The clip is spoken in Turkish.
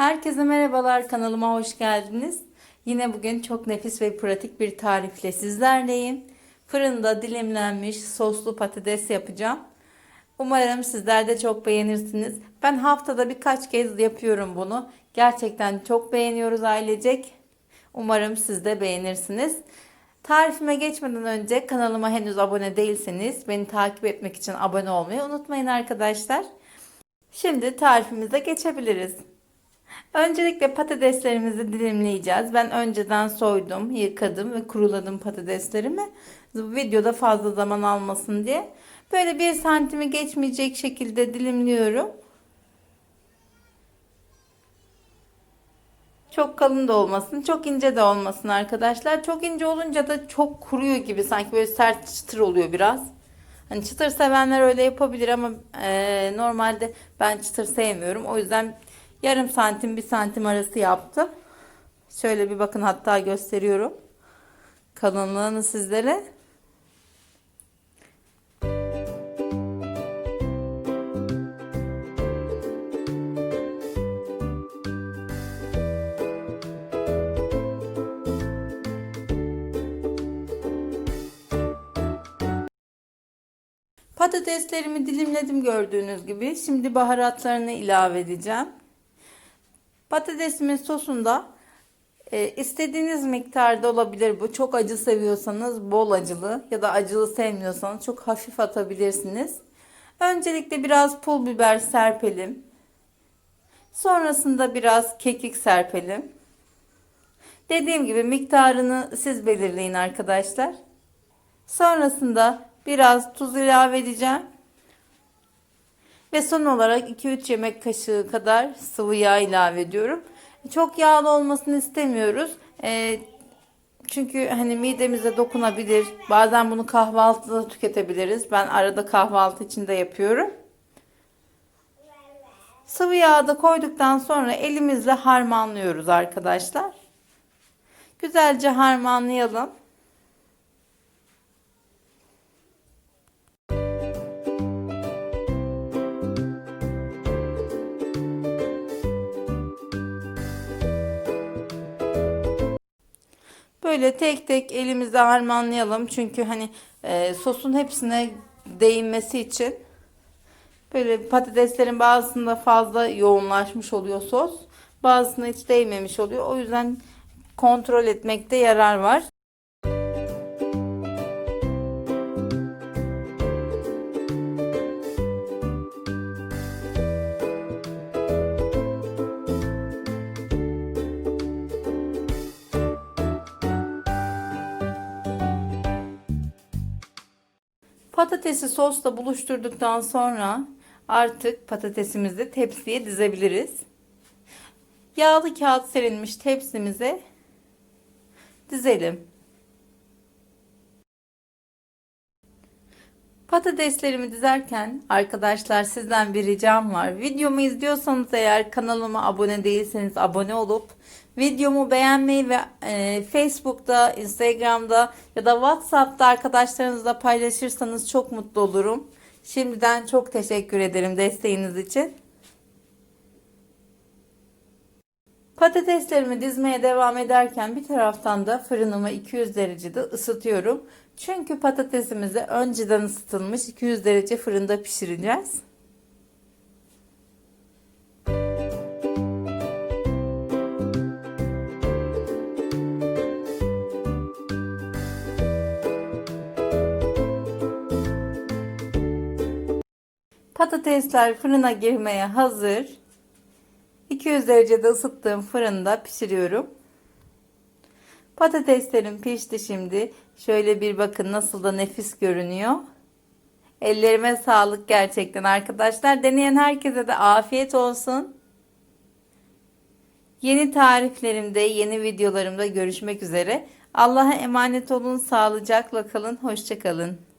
Herkese merhabalar kanalıma hoş geldiniz. Yine bugün çok nefis ve pratik bir tarifle sizlerleyim. Fırında dilimlenmiş soslu patates yapacağım. Umarım sizler de çok beğenirsiniz. Ben haftada birkaç kez yapıyorum bunu. Gerçekten çok beğeniyoruz ailecek. Umarım siz de beğenirsiniz. Tarifime geçmeden önce kanalıma henüz abone değilseniz beni takip etmek için abone olmayı unutmayın arkadaşlar. Şimdi tarifimize geçebiliriz. Öncelikle patateslerimizi dilimleyeceğiz. Ben önceden soydum, yıkadım ve kuruladım patateslerimi. Bu videoda fazla zaman almasın diye. Böyle bir santimi geçmeyecek şekilde dilimliyorum. Çok kalın da olmasın, çok ince de olmasın arkadaşlar. Çok ince olunca da çok kuruyor gibi sanki böyle sert çıtır oluyor biraz. Hani çıtır sevenler öyle yapabilir ama e, normalde ben çıtır sevmiyorum. O yüzden yarım santim bir santim arası yaptım. Şöyle bir bakın hatta gösteriyorum. Kalınlığını sizlere. Patateslerimi dilimledim gördüğünüz gibi. Şimdi baharatlarını ilave edeceğim. Patatesimin sosunda e, istediğiniz miktarda olabilir bu. Çok acı seviyorsanız bol acılı ya da acılı sevmiyorsanız çok hafif atabilirsiniz. Öncelikle biraz pul biber serpelim. Sonrasında biraz kekik serpelim. Dediğim gibi miktarını siz belirleyin arkadaşlar. Sonrasında biraz tuz ilave edeceğim. Ve son olarak 2-3 yemek kaşığı kadar sıvı yağ ilave ediyorum. Çok yağlı olmasını istemiyoruz. E, çünkü hani midemize dokunabilir. Bazen bunu kahvaltıda tüketebiliriz. Ben arada kahvaltı için de yapıyorum. Sıvı yağı da koyduktan sonra elimizle harmanlıyoruz arkadaşlar. Güzelce harmanlayalım. Böyle tek tek elimizle harmanlayalım. Çünkü hani e, sosun hepsine değinmesi için böyle patateslerin bazısında fazla yoğunlaşmış oluyor sos. Bazısına hiç değmemiş oluyor. O yüzden kontrol etmekte yarar var. Patatesi sosla buluşturduktan sonra artık patatesimizi tepsiye dizebiliriz. Yağlı kağıt serilmiş tepsimize dizelim. Patateslerimi dizerken arkadaşlar sizden bir ricam var. Videomu izliyorsanız eğer kanalıma abone değilseniz abone olup videomu beğenmeyi ve e, Facebook'ta, Instagram'da ya da WhatsApp'ta arkadaşlarınızla paylaşırsanız çok mutlu olurum. Şimdiden çok teşekkür ederim desteğiniz için. Patateslerimi dizmeye devam ederken bir taraftan da fırınımı 200 derecede ısıtıyorum. Çünkü patatesimizi önceden ısıtılmış 200 derece fırında pişireceğiz. Patatesler fırına girmeye hazır. 200 derecede ısıttığım fırında pişiriyorum. Patateslerim pişti şimdi. Şöyle bir bakın nasıl da nefis görünüyor. Ellerime sağlık gerçekten arkadaşlar. Deneyen herkese de afiyet olsun. Yeni tariflerimde, yeni videolarımda görüşmek üzere. Allah'a emanet olun, sağlıcakla kalın, hoşçakalın.